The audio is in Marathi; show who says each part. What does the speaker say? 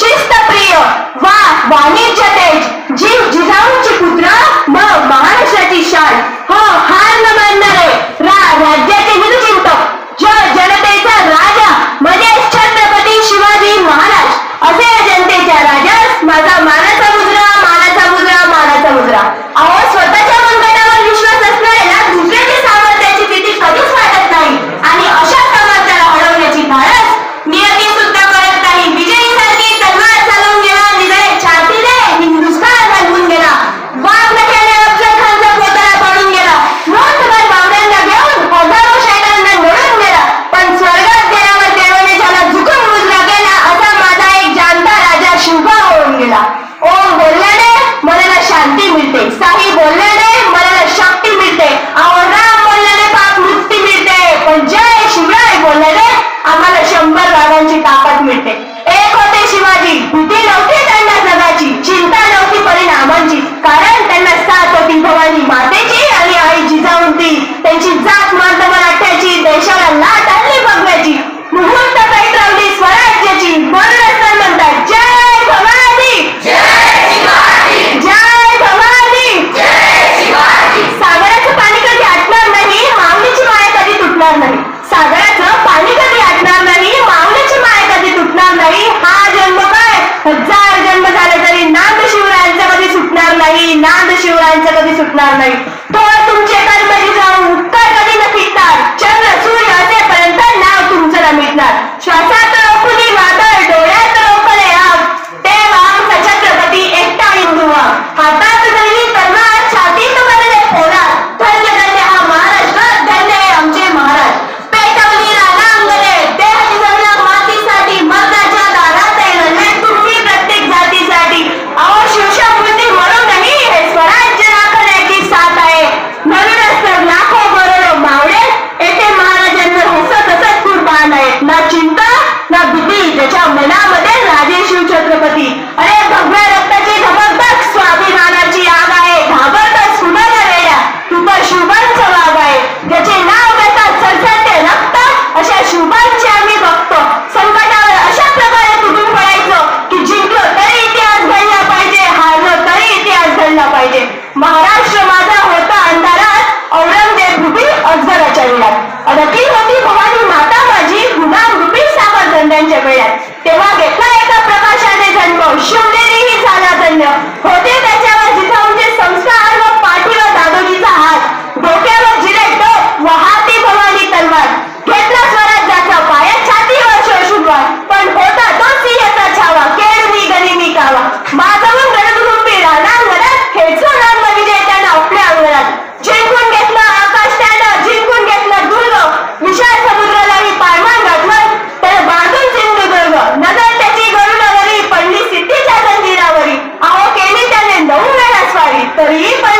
Speaker 1: शिस्तप्रिय वा वाणिज्य देशाला लाट बघण्याची. मुहूर्त स्वराज्याची. म्हणूनच म्हणतात जय भवानी. जय भवानी. सागराचं पाणी कधी आटणार नाही माऊलीची माया कधी तुटणार नाही. सागराचं पाणी कधी आटणार नाही माऊलीची माया कधी तुटणार नाही. हा जन्म काय? हजार जन्म झाले तरी नांद शिवरायांचा कधी सुटणार नाही नांद शिवरायांचा कधी सुटणार नाही. तो तुमचे छत्रपती. अरे भगव्या रक्ताची धमकधक स्वाभिमानाची आग आहे. घाबरतच कुणाला झालेल्या तुका शुभांच शिवबांचा वाघ आहे. त्याचे नाव घेतात सलसलते रक्त अशा शुभांचे आम्ही बघतो. संकटावर अशा प्रकारे तुटून पडायचं की जिंकलो तरी इतिहास घडला पाहिजे हारलो तरी इतिहास घडला पाहिजे. महाराष्ट्र माझा होता अंधारात औरंगजेब रुपी अफजलाच्या वेळात अडकी होती भवानी माता माझी गुलाम रुपी सावरधंद्यांच्या वेळात तेव्हा घेतला But he.